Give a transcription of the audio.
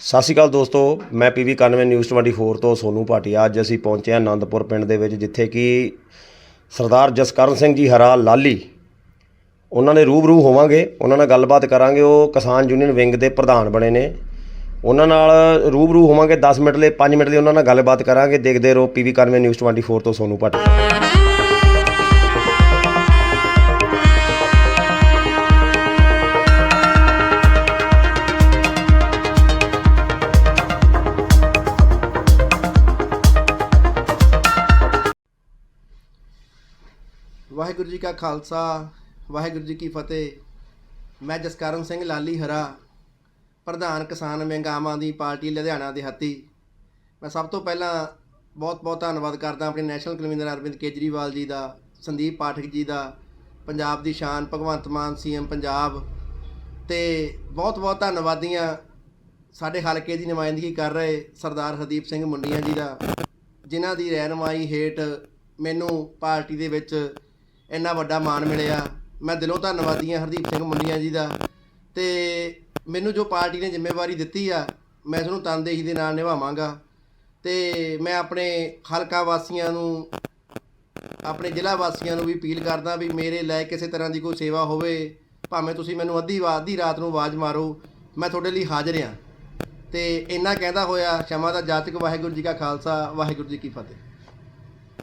ਸਤਿ ਸ਼੍ਰੀ ਅਕਾਲ ਦੋਸਤੋ, ਮੈਂ ਪੀਵੀ 91 ਨਿਊਜ਼ 24 ਤੋਂ ਸੋਨੂ ਭਾਟੀਆ। ਅੱਜ ਅਸੀਂ ਪਹੁੰਚੇ ਹਾਂ ਆਨੰਦਪੁਰ ਪਿੰਡ ਦੇ ਵਿੱਚ, ਜਿੱਥੇ ਕਿ ਸਰਦਾਰ ਜਸਕਰਨ ਸਿੰਘ ਜੀ ਹਰਾ ਲਾਲੀ, ਉਹਨਾਂ ਨੇ ਰੂਬਰੂ ਹੋਵਾਂਗੇ, ਉਹਨਾਂ ਨਾਲ ਗੱਲਬਾਤ ਕਰਾਂਗੇ। ਉਹ ਕਿਸਾਨ ਯੂਨੀਅਨ ਵਿੰਗ ਦੇ ਪ੍ਰਧਾਨ ਬਣੇ ਨੇ। ਉਹਨਾਂ ਨਾਲ ਰੂਬਰੂ ਹੋਵਾਂਗੇ 10 ਮਿੰਟ ਲਈ 5 ਮਿੰਟ ਲਈ ਉਹਨਾਂ ਨਾਲ ਗੱਲਬਾਤ ਕਰਾਂਗੇ। ਦੇਖਦੇ ਰਹੋ ਪੀਵੀ 91 ਨਿਊਜ਼ 24 ਤੋਂ ਸੋਨੂ ਭਾਟੀਆ। ਵਾਹਿਗੁਰੂ ਜੀ ਕਾ ਖਾਲਸਾ, ਵਾਹਿਗੁਰੂ ਜੀ ਕੀ ਫਤਿਹ। ਮੈਂ ਜਸਕਰਨ ਸਿੰਘ ਲਾਲੀ ਹਰਾ ਪ੍ਰਧਾਨ ਕਿਸਾਨ ਵਿੰਗ ਆਮ ਆਦਮੀ ਪਾਰਟੀ ਲੁਧਿਆਣਾ ਦੇ ਹੱਤੀ ਮੈਂ ਸਭ ਤੋਂ ਪਹਿਲਾਂ ਬਹੁਤ-ਬਹੁਤ ਧੰਨਵਾਦ ਕਰਦਾ ਆਪਣੇ ਨੈਸ਼ਨਲ ਕਨਵੀਨਰ ਅਰਵਿੰਦ ਕੇਜਰੀਵਾਲ ਜੀ ਦਾ, ਸੰਦੀਪ ਪਾਠਕ ਜੀ ਦਾ, ਪੰਜਾਬ ਦੀ ਸ਼ਾਨ, ਭਗਵੰਤ ਮਾਨ, ਸੀਐਮ ਪੰਜਾਬ ਤੇ ਬਹੁਤ-ਬਹੁਤ ਧੰਨਵਾਦੀਆਂ ਸਾਡੇ ਹਲਕੇ ਦੀ ਨੁਮਾਇੰਦਗੀ ਕਰ ਰਹੇ ਸਰਦਾਰ ਹਰਦੀਪ ਸਿੰਘ ਮੁੰਡੀਆਂ ਜੀ ਦਾ, ਜਿਨ੍ਹਾਂ ਦੀ ਰਹਿਨਮਾਈ ਹੇਠ ਮੈਨੂੰ ਪਾਰਟੀ ਦੇ ਵਿੱਚ ਇੰਨਾ ਵੱਡਾ ਮਾਣ ਮਿਲਿਆ। ਮੈਂ ਦਿਲੋਂ ਧੰਨਵਾਦੀ ਹਾਂ ਹਰਦੀਪ ਸਿੰਘ ਮੁੰਡੀਆਂ ਜੀ ਦਾ। ਤੇ ਮੈਨੂੰ ਜੋ ਪਾਰਟੀ ਨੇ ਜ਼ਿੰਮੇਵਾਰੀ ਦਿੱਤੀ ਆ, ਮੈਂ ਇਸ ਨੂੰ ਤਨਦੇਹੀ ਦੇ ਨਾਲ ਨਿਭਾਵਾਂਗਾ। ਤੇ ਮੈਂ ਆਪਣੇ ਹਲਕਾ ਵਾਸੀਆਂ ਨੂੰ, ਆਪਣੇ ਜ਼ਿਲ੍ਹਾ ਵਾਸੀਆਂ ਨੂੰ ਵੀ ਅਪੀਲ ਕਰਦਾ ਵੀ ਮੇਰੇ ਲੈ ਕਿਸੇ ਤਰ੍ਹਾਂ ਦੀ ਕੋਈ ਸੇਵਾ ਹੋਵੇ, ਭਾਵੇਂ ਤੁਸੀਂ ਮੈਨੂੰ ਅੱਧੀ ਵਾ, ਅੱਧੀ ਰਾਤ ਨੂੰ ਆਵਾਜ਼ ਮਾਰੋ, ਮੈਂ ਤੁਹਾਡੇ ਲਈ ਹਾਜ਼ਰ ਹਾਂ। ਤੇ ਇੰਨਾ ਕਹਿੰਦਾ ਹੋਇਆ, ਸ਼ਮਾ ਦਾ ਜਾਤਕ ਵਾਹਿਗੁਰੂ ਜੀ ਕਾ ਖਾਲਸਾ, ਵਾਹਿਗੁਰੂ ਜੀ ਕੀ ਫਤਿਹ।